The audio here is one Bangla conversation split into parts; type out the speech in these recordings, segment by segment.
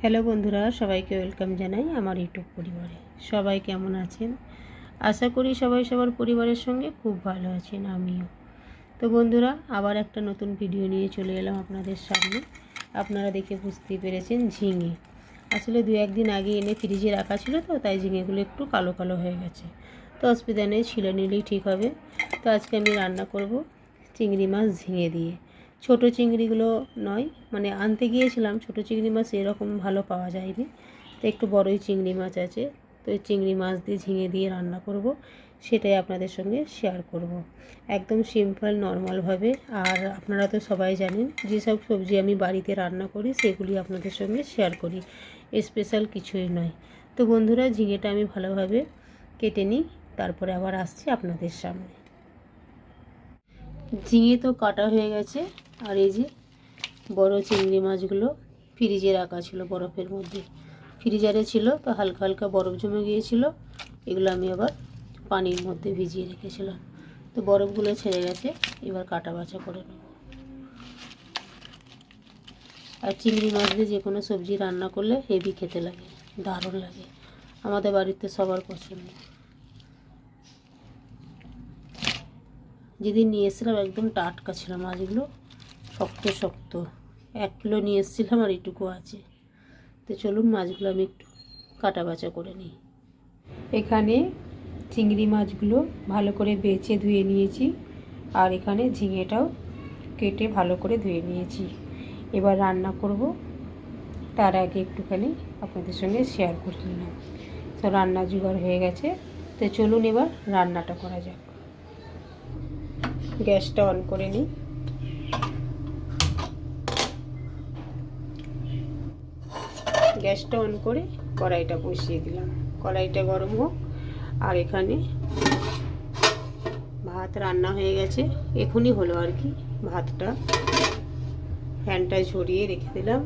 হ্যালো বন্ধুরা, সবাইকে ওয়েলকাম জানাই আমার ইউটিউব পরিবারে। সবাই কেমন আছেন? আশা করি সবাই সবার পরিবারের সঙ্গে খুব ভালো আছেন, আমিও। তো বন্ধুরা, আবার একটা নতুন ভিডিও নিয়ে চলে এলাম আপনাদের সামনে। আপনারা দেখে বুঝতে পেরেছেন ঝিঙে। আসলে দু একদিন আগে এনে ফ্রিজে রাখা ছিল তো, তাই ঝিঙেগুলো একটু কালো কালো হয়ে গেছে। তো অসুবিধা নেই, ছিল নিলেই ঠিক হবে। তো আজকে আমি রান্না করব চিংড়ি মাছ ঝিঙে দিয়ে। ছোট চিংড়িগুলো নয় মানে আনতে গিয়েছিলাম, ছোট চিংড়ি মাছ এরকম ভালো পাওয়া যায়নি। তো একটু বড়ই চিংড়ি মাছ আছে, তো চিংড়ি মাছ দিয়ে ঝিঙে দিয়ে রান্না করব, সেটাই আপনাদের সঙ্গে শেয়ার করব। একদম সিম্পল নর্মালভাবে আর আপনারা তো সবাই জানেন, যেসব সবজি আমি বাড়িতে রান্না করি, সেগুলি আপনাদের সঙ্গে শেয়ার করি স্পেশাল কিছুই নয়। তো বন্ধুরা, ঝিঙেটা আমি ভালোভাবে কেটে নিই, তারপরে আবার আসছি আপনাদের সামনে। ঝিঙে তো কাটা হয়ে গেছে আর এই যে বড় চিংড়ি মাছগুলো ফ্রিজে রাখা ছিল বরফের মধ্যে। ফ্রিজারে ছিল, তো হালকা হালকা বরফ জমে গিয়েছিল। এগুলো আমি আবার পানির মধ্যে ভিজিয়ে রেখেছিলাম। তো বরফগুলো ছেড়ে গেছে, এবার কাটা বাছা করে নেব। আর চিংড়ি মাছ দিয়ে যে কোনো সবজি রান্না করলে হেভি খেতে লাগে, দারুণ লাগে। আমাদের বাড়িতে সবার পছন্দ। যেদিন নিয়ে এসেছিলাম একদম টাটকা ছিল মাছগুলো শক্ত শক্ত। এক কিলো নিয়ে এসেছিলাম আর এইটুকু আছে। তো চলুন মাছগুলো আমি একটু কাটা বাছা করে নিই। এখানে চিংড়ি মাছগুলো ভালো করে বেছে ধুয়ে নিয়েছি আর এখানে ঝিঙেটাও কেটে ভালো করে ধুয়ে নিয়েছি। এবার রান্না করব। তার আগে একটুখানি আপনাদের সঙ্গে শেয়ার করে নিলাম। তো রান্না জোগাড় হয়ে গেছে। তো চলুন এবার রান্নাটা করা যাক। গ্যাসটা অন করে নিই। গ্যাসটা অন করে কড়াইটা বসিয়ে দিলাম। কড়াইটা গরম হোক। আর এখানে ভাত রান্না হয়ে গেছে। এখনই হলো আর কি ভাতটা। ফ্যানটা ঝরিয়ে রেখে দিলাম।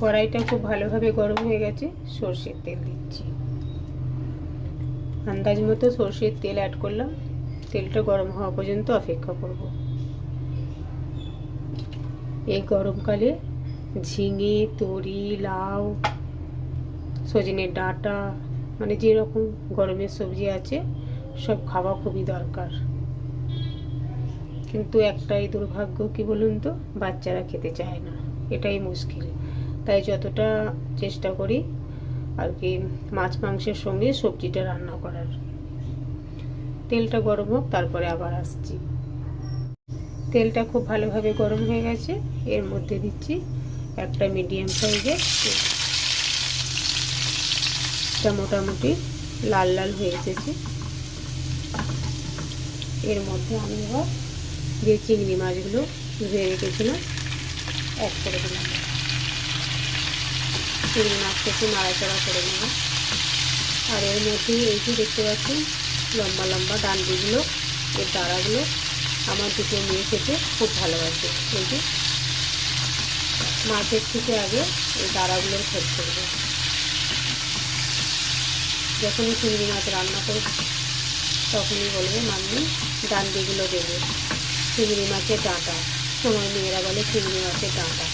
কড়াইটা খুব ভালোভাবে গরম হয়ে গেছে। সর্ষের তেল দিচ্ছি। আন্দাজ মতো সর্ষের তেল অ্যাড করলাম। তেলটা গরম হওয়া পর্যন্ত অপেক্ষা করব। এই গরমকালে ঝিঙে, তরি, লাউ সজনের ডাঁটা মানে যেরকম গরমের সবজি আছে, সব খাওয়া খুবই দরকার। কিন্তু একটাই দুর্ভাগ্য কি বলুন তো, বাচ্চারা খেতে চায় না। এটাই মুশকিল। তাই যতটা চেষ্টা করি আর কি মাছ, মাংসের সঙ্গে সবজিটা রান্না করার। তেলটা গরম হোক, তারপরে আবার আসছি। তেলটা খুব ভালোভাবে গরম হয়ে গেছে, এর মধ্যে দিচ্ছি একটা মিডিয়াম সাইজের এটা মোটামুটি লাল লাল হয়ে এসেছে। এর মধ্যে আমি এবার যে চিংড়ি মাছগুলো ধুয়ে রেখেছিলাম। অ্যাড করে দিলাম। চিংড়ি মাছটা একটু নাড়াচাড়া করে নেব। আর এর মধ্যে এই যে দেখতে পাচ্ছেন, লম্বা লম্বা ডান্ডিগুলো, এর দাঁড়াগুলো আমার দুটো মেয়ে খেতে খুব ভালোবাসে। এই যে মাছের থেকে আগে এই দাঁড়াগুলোর খোঁজ করবে। যখনই চিংড়ি মাছ রান্না করবে তখনই বলবে মাম্মি ডান্ডিগুলো দেবে। চিংড়ি মাছের ডাঁটা। সময় মেয়েরা বলে, চিংড়ি মাছের ডাঁটা।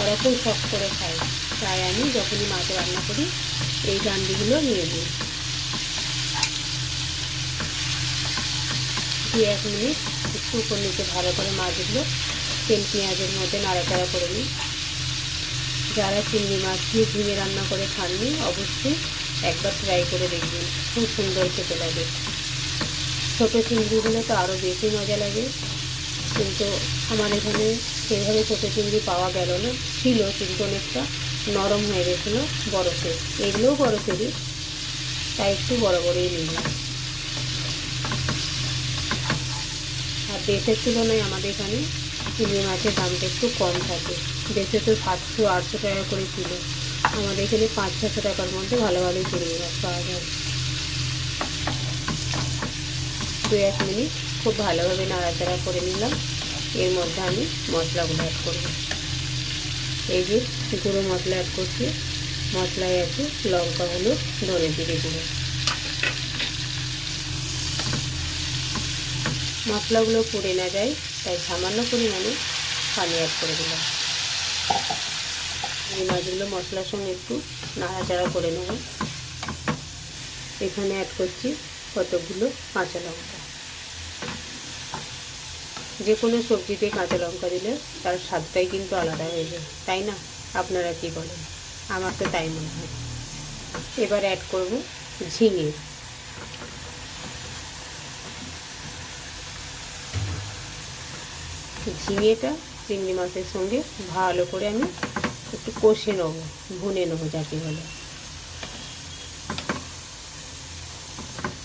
ওরা খুব শখ করে খায়। তাই আমি যখনই মাছ রান্না করি, এই ডান্ডিগুলো নিয়ে নিই। দিয়ে এক মিনিট একটু উপর নিচে ভালো করে মাছগুলো, তেল, পেঁয়াজের মধ্যে নাড়াচাড়া করে নিই। যারা চিংড়ি মাছ দিয়ে ঝিঙে রান্না করে খাননি, অবশ্যই একবার ট্রাই করে দেখবেন। খুব সুন্দর খেতে লাগে। ছোটো চিংড়িগুলো তো আরও বেশি মজা লাগে। কিন্তু আমার এখানে সেভাবে ছোটো চিংড়ি পাওয়া গেল না। ছিল কিন্তু অনেকটা নরম হয়ে গেছিল বরফে। এগুলোও বরফেরই, তাই একটু বড় বড়ই নিলাম। আর দেশের তুলনায় আমাদের এখানে চিংড়ি মাছের দামটা একটু কম থাকে। দেশে তো সাতশো আটশো টাকা করে কিলো। আমাদের এখানে পাঁচ ছশো টাকার মধ্যে ভালো ভালো চিংড়ি মাছ পাওয়া যায় দু এক মিনিট খুব ভালোভাবে নাড়াচাড়া করে নিলাম। এর মধ্যে আমি মশলাগুলো অ্যাড করব। এই যে গুঁড়ো মশলা অ্যাড করছি, মশলায় আছে লঙ্কা, হলুদ, ধনে জিরে গুঁড়ো। মশলাগুলো পুড়ে না যায়, তাই সামান্য পরিমাণে পানি অ্যাড করে দিলাম। এই মাছগুলো মশলার সঙ্গে একটু নাড়াচাড়া করে নেব। এখানে অ্যাড করছি কতগুলো কাঁচা লঙ্কা। যে কোনো সবজিতে কাঁচা লঙ্কা দিলে তার স্বাদটাই কিন্তু আলাদা হয়ে যায়, তাই না? আপনারা কি বলেন? আমার তো তাই মনে হয়। এবার অ্যাড করব ঝিঙে। ঝিঙেটা চিংড়ি মাছের সঙ্গে ভালো করে আমি একটু কষে নেব, ভুনে নেব যাকে বলে।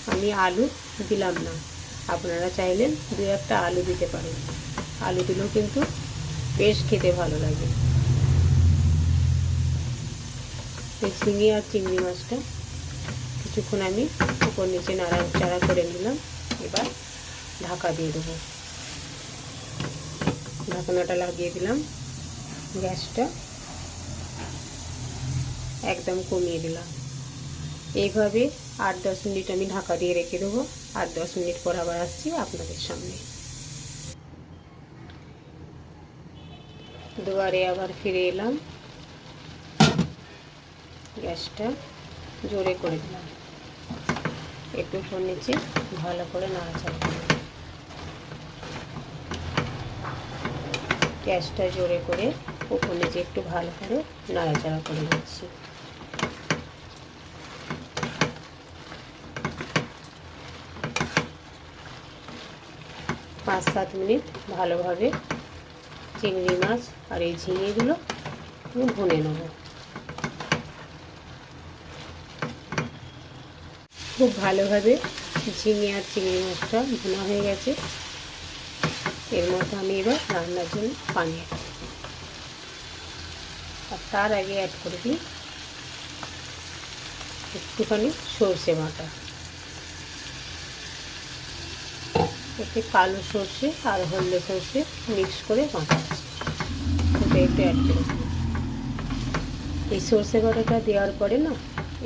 আমি আলু দিলাম না। আপনারা চাইলেন দু একটা আলু দিতে পারেন। আলু দিলেও কিন্তু বেশ খেতে ভালো লাগে। এই ঝিঙে আর চিংড়ি মাছটা কিছুক্ষণ আমি উপর নিচে নাড়াচাড়া করে নিলাম। এবার ঢাকা দিয়ে দেবো। ঢাকনাটা লাগিয়ে দিলাম। গ্যাসটা একদম কমিয়ে দিলাম। এইভাবে আট দশ মিনিট আমি ঢাকা দিয়ে রেখে দেবো। আর দশ মিনিট পর আবার আসছি আপনাদের সামনে। দুবারে আবার ফিরে এলাম। গ্যাসটা জোরে করে দিলাম। একটু উপর নিচে ভালো করে নাড়াচাড়া করলাম গ্যাসটা জোরে করে উপর নিচে একটু ভালো করে নাড়াচাড়া করে দিচ্ছি পাঁচ সাত মিনিট ভালোভাবে চিংড়ি মাছ আর এই ঝিঙেগুলো ভুনে নেব। খুব ভালোভাবে ঝিঙে আর চিংড়ি মাছটা ভুনা হয়ে গেছে। এর মধ্যে আমি এবার রান্নার জন্য পানি আর তার আগে অ্যাড করে দিই একটুখানি সর্ষে বাটা। এতে কালো সর্ষে আর হলদে সর্ষে মিক্স করে আছে একটু অ্যাড এই সর্ষে বাটাটা দেওয়ার পরে না,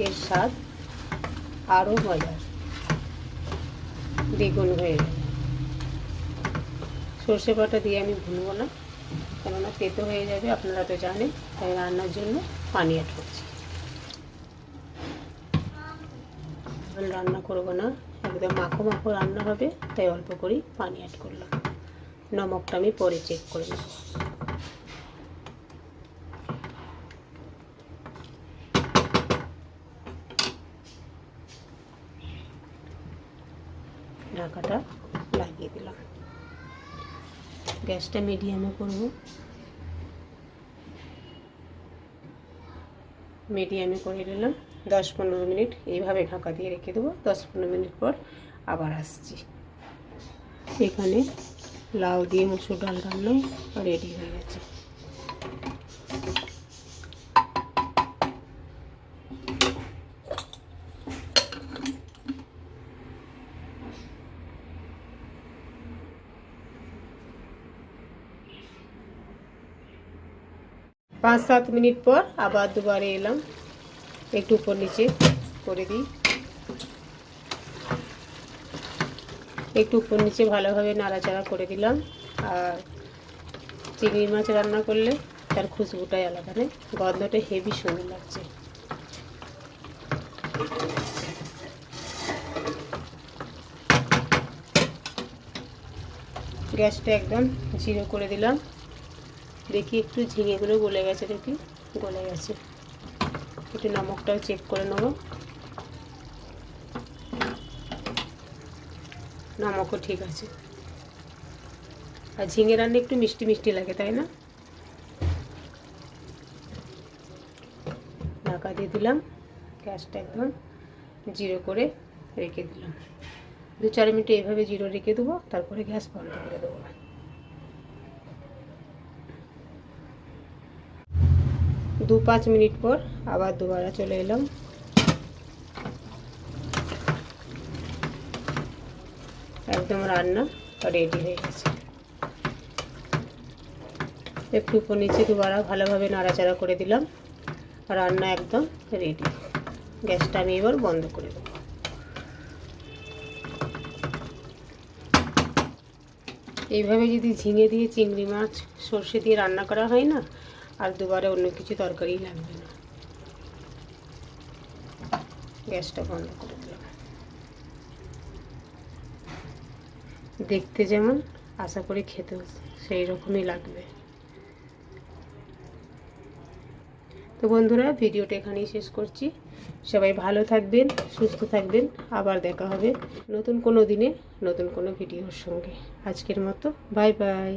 এর স্বাদ আরও মজার। দ্বিগুণ হয়ে যাবে। সর্ষে বাটা দিয়ে আমি ভুনবো না, কেননা তেতো হয়ে যাবে, আপনারা তো জানেন, তাই রান্নার জন্য পানি অ্যাড করছি। রান্না করব না। একদম মাখো মাখো রান্না হবে, তাই অল্প করেই পানি অ্যাড করলাম। নমকটা আমি পরে চেক করে নেব। ঢাকাটা লাগিয়ে দিলাম। গ্যাসটা মিডিয়ামে করব। মিডিয়ামে করে নিলাম। দশ পনেরো মিনিট এইভাবে ঢাকা দিয়ে রেখে দেবো। দশ পনেরো মিনিট পর আবার আসছি। এখানে লাউ দিয়ে মুসুর ডাল রান্নাও রেডি হয়ে গেছে। পাঁচ সাত মিনিট পর আবার দুবারে এলাম। একটু উপর নিচে করে দিই। একটু উপর নিচে ভালোভাবে নাড়াচাড়া করে দিলাম। আর চিংড়ি মাছ রান্না করলে তার খুশবুটাই আলাদা নেই গন্ধটা হেভি সুন্দর লাগছে। গ্যাসটা একদম জিরো করে দিলাম। দেখি একটু ঝিঙেগুলো গলে গেছে দেখি গলে গেছে। একটু নমকটাও চেক করে নেব। নমকও ঠিক আছে। আর ঝিঙে রান্না একটু মিষ্টি মিষ্টি লাগে, তাই না? ঢাকা দিয়ে দিলাম, গ্যাসটা একদম জিরো করে রেখে দিলাম। দু চার মিনিট এইভাবে জিরো রেখে দেবো, তারপরে গ্যাস বন্ধ করে দেবো। দু পাঁচ মিনিট পর আবার দুবারা চলে এলাম। একদম রান্না রেডি হয়ে গেছে। একটু উপর নিচে দুবারা ভালোভাবে নাড়াচাড়া করে দিলাম। রান্না একদম রেডি গ্যাসটা আমি এবার বন্ধ করে দেবো। এইভাবে যদি ঝিঙে দিয়ে চিংড়ি মাছ সর্ষে দিয়ে রান্না করা হয় না আর দুবারে অন্য কিছু তরকারি লাগবে না। গ্যাসটা বন্ধ করে দিলাম। দেখতে যেমন আশা করি খেতেও সেই রকমই লাগবে। তো বন্ধুরা, ভিডিওটা এখানেই শেষ করছি। সবাই ভালো থাকবেন, সুস্থ থাকবেন। আবার দেখা হবে নতুন কোনো দিনে, নতুন কোনো ভিডিওর সঙ্গে। আজকের মতো, বাই বাই।